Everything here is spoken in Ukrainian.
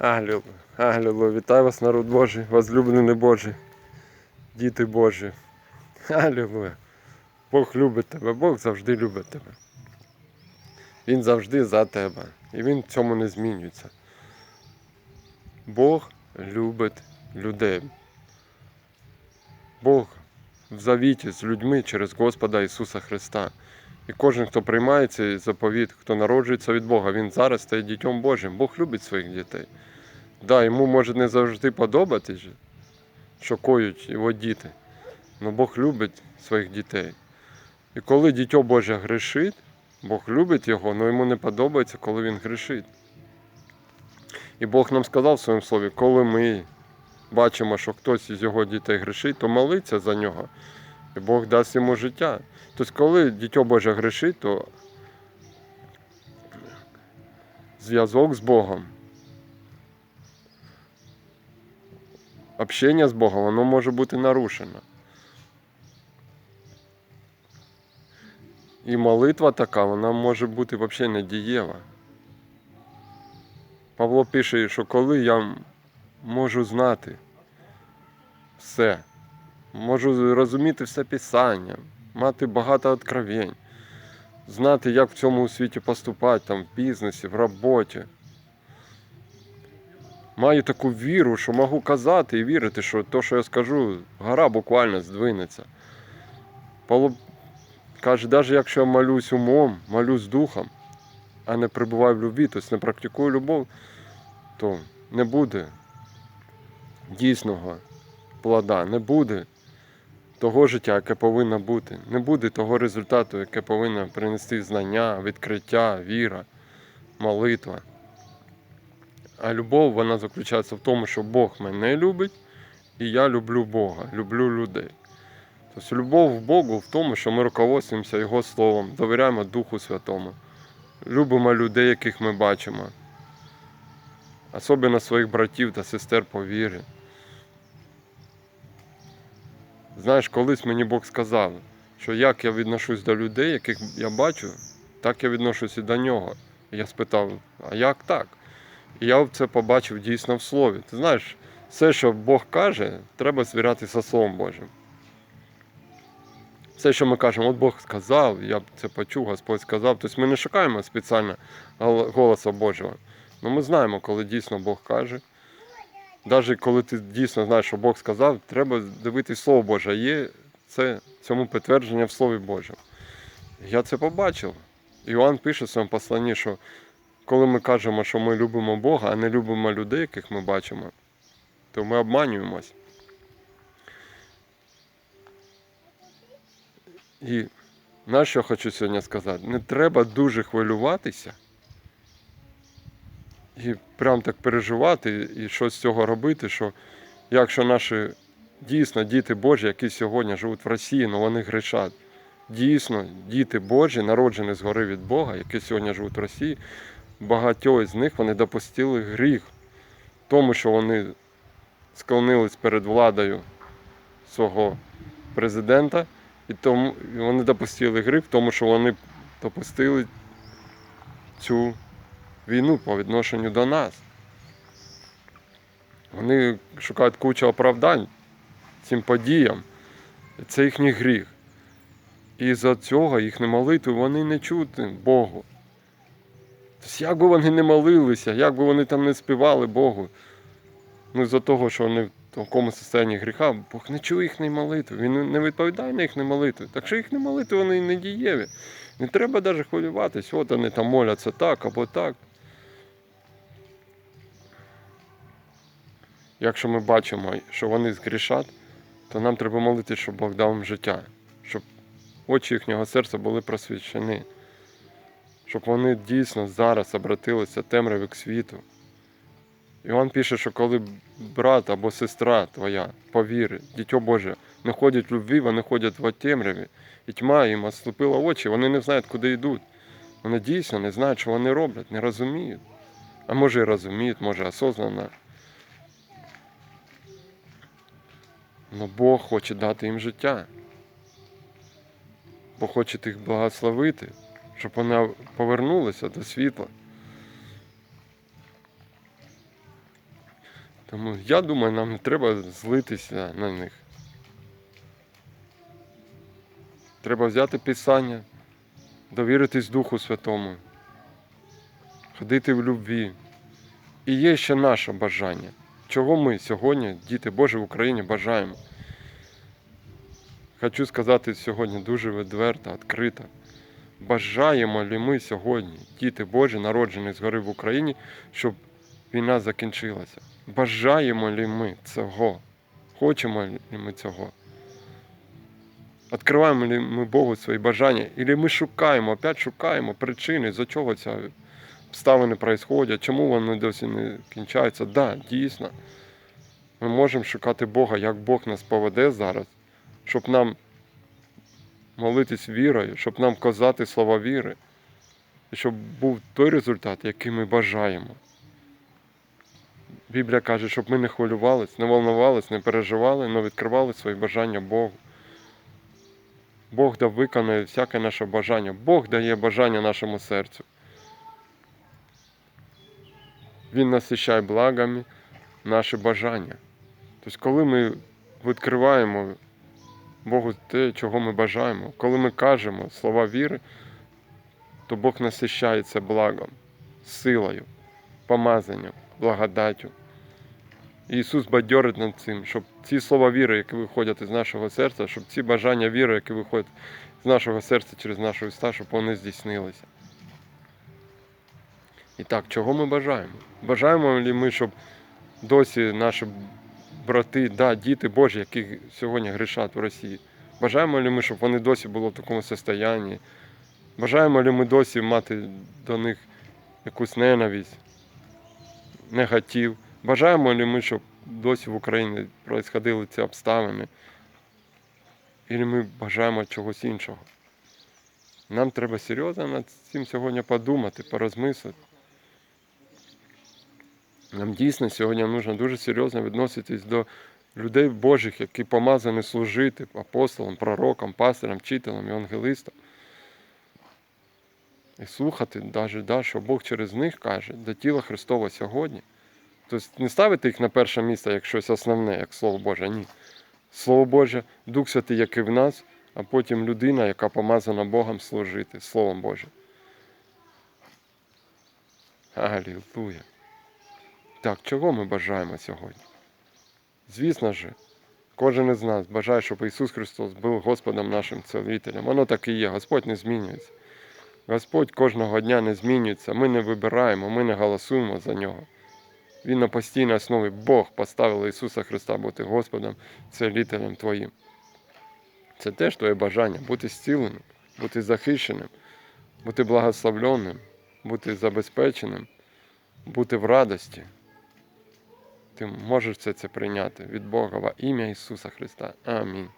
Алілуя, алілуя. Вітаю вас, народ Божий, возлюблені Божі, діти Божі. Алілуя. Бог любить тебе, Бог завжди любить тебе. Він завжди за тебе. І він в цьому не змінюється. Бог любить людей. Бог в завіті з людьми через Господа Ісуса Христа. І кожен, хто приймає цей заповіт, хто народжується від Бога, він зараз стає дітьом Божим. Бог любить своїх дітей. Да, йому може не завжди подобатись, що коють його діти. але Бог любить своїх дітей. І коли дітьо Боже грішить, Бог любить його, але йому не подобається, коли він грішить. І Бог нам сказав в своєму слові, коли ми бачимо, що хтось із його дітей грішить, то молиться за нього. І Бог дасть йому життя. Тобто, коли дитя Боже грішить, то зв'язок з Богом, общення з Богом, воно може бути нарушено. І молитва така, вона може бути взагалі недієва. Павло пише, що коли я можу знати все, можу розуміти все Писання, мати багато откровень, знати, як в цьому світі поступати, там, в бізнесі, в роботі. Маю таку віру, що можу казати і вірити, що те, що я скажу, гора буквально здвинеться. Павло каже, навіть якщо я молюсь умом, молюсь духом, а не перебуваю в любві, тобто не практикую любов, то не буде дійсного плода, не буде того життя, яке повинно бути, не буде того результату, яке повинно принести знання, відкриття, віра, молитва. А любов вона заключається в тому, що Бог мене любить, і я люблю Бога, люблю людей. Тобто любов в Богу в тому, що ми руководствуємося Його Словом, довіряємо Духу Святому, любимо людей, яких ми бачимо, особливо своїх братів та сестер по вірі. Знаєш, колись мені Бог сказав, що як я відношусь до людей, яких я бачу, так я відношусь і до нього. І я спитав, а як так? І я це побачив дійсно в слові. Ти знаєш, все, що Бог каже, треба звірятися Словом Божим. Все, що ми кажемо, от Бог сказав, я це почув, Господь сказав. Тобто ми не шукаємо спеціально гол- голоса Божого. Ну ми знаємо, коли дійсно Бог каже. Навіть коли ти дійсно знаєш, що Бог сказав, треба дивитись Слово Боже. Є це цьому підтвердження в Слові Божому. Я це побачив. Іоанн пише в своєму посланні, що коли ми кажемо, що ми любимо Бога, а не любимо людей, яких ми бачимо, то ми обманюємось. І на що хочу сьогодні сказати? Не треба дуже хвилюватися і прям так переживати і щось з цього робити, що якщо наші дійсно діти Божі, які сьогодні живуть в Росії, але вони грішать. Дійсно, діти Божі, народжені згори від Бога, які сьогодні живуть в Росії, багатьох з них вони допустили гріх, тому, що вони склонились перед владою свого президента, і тому вони допустили гріх, тому, що вони допустили цю війну по відношенню до нас. Вони шукають кучу оправдань цим подіям. Це їхній гріх. І за цього їхні молитви вони не чути Богу. Тобто, як би вони не молилися, як би вони там не співали Богу, ну за того, що вони в такому стані гріха, Бог не чує їхньої молитви, Він не відповідає на їхні молитви. Так що їхні молитви вони не дієві. Не треба навіть хвилюватись, от вони там моляться так або так. Якщо ми бачимо, що вони згрішать, то нам треба молити, щоб Бог дав їм життя, щоб очі їхнього серця були просвічені, щоб вони дійсно зараз обратилися темряві к світу. Іван пише, що коли брат або сестра твоя по вірі, дитя Боже, не ходять в любві, вони ходять в темряві, і тьма їм ослепила очі, вони не знають, куди йдуть. Вони дійсно не знають, що вони роблять, не розуміють. А може і розуміють, може осознанно. Но Бог хоче дати їм життя. Бог хоче їх благословити, щоб вони повернулися до світла. Тому я думаю, нам не треба злитися на них. Треба взяти Писання, довіритись Духу Святому, ходити в любві. І є ще наше бажання. Чого ми сьогодні, діти Божі в Україні, бажаємо? Хочу сказати сьогодні дуже відверто, відкрито. Бажаємо ли ми сьогодні, діти Божі, народжені згори в Україні, щоб війна закінчилася? Бажаємо ли ми цього? Хочемо ли ми цього? Відкриваємо ли ми Богу свої бажання? Или ми шукаємо, опять шукаємо причини, за чого ці обставини відбуваються, чому вони досі не кінчаються? Так, да, дійсно. Ми можемо шукати Бога, як Бог нас поведе зараз, щоб нам молитись вірою, щоб нам казати слова віри, і щоб був той результат, який ми бажаємо. Біблія каже, щоб ми не хвилювались, не волнувались, не переживали, але відкривали свої бажання Богу. Бог да виконає всяке наше бажання. Бог дає бажання нашому серцю. Він насищає благами наші бажання. Тобто, коли ми відкриваємо Богу те, чого ми бажаємо, коли ми кажемо слова віри, то Бог насищається благом, силою, помазанням, благодаттю. І Ісус бадьорить над цим, щоб ці слова віри, які виходять із нашого серця, щоб ці бажання віри, які виходять з нашого серця через нашу уста, щоб вони здійснилися. І так, чого ми бажаємо? Бажаємо ли ми, щоб досі наші брати, да, діти Божі, які сьогодні грішать в Росії, бажаємо ли ми, щоб вони досі були в такому стані? Бажаємо ли ми досі мати до них якусь ненависть, негатив? Бажаємо ли ми, щоб досі в Україні происходили ці обставини? І ми бажаємо чогось іншого? Нам треба серйозно над цим сьогодні подумати, порозмислити. Нам дійсно сьогодні потрібно дуже серйозно відноситись до людей Божих, які помазані служити апостолам, пророкам, пастирам, вчителям, евангелистам. І слухати, навіть, да, що Бог через них каже до тіла Христова сьогодні. Тобто не ставити їх на перше місце як щось основне, як Слово Боже, ні. Слово Боже, Дух Святий, як і в нас, а потім людина, яка помазана Богом служити, Словом Божим. Алілуя. Так, чого ми бажаємо сьогодні? Звісно ж, кожен із нас бажає, щоб Ісус Христос був Господом нашим целителем. Воно так і є. Господь не змінюється. Господь кожного дня не змінюється. Ми не вибираємо, ми не голосуємо за нього. Він на постійній основі Бог поставив Ісуса Христа бути Господом, целителем Твоїм. Це теж твоє бажання бути зціленим, бути захищеним, бути благословленим, бути забезпеченим, бути в радості. Ти можеш це, це прийняти від Бога во ім'я Ісуса Христа. Амінь.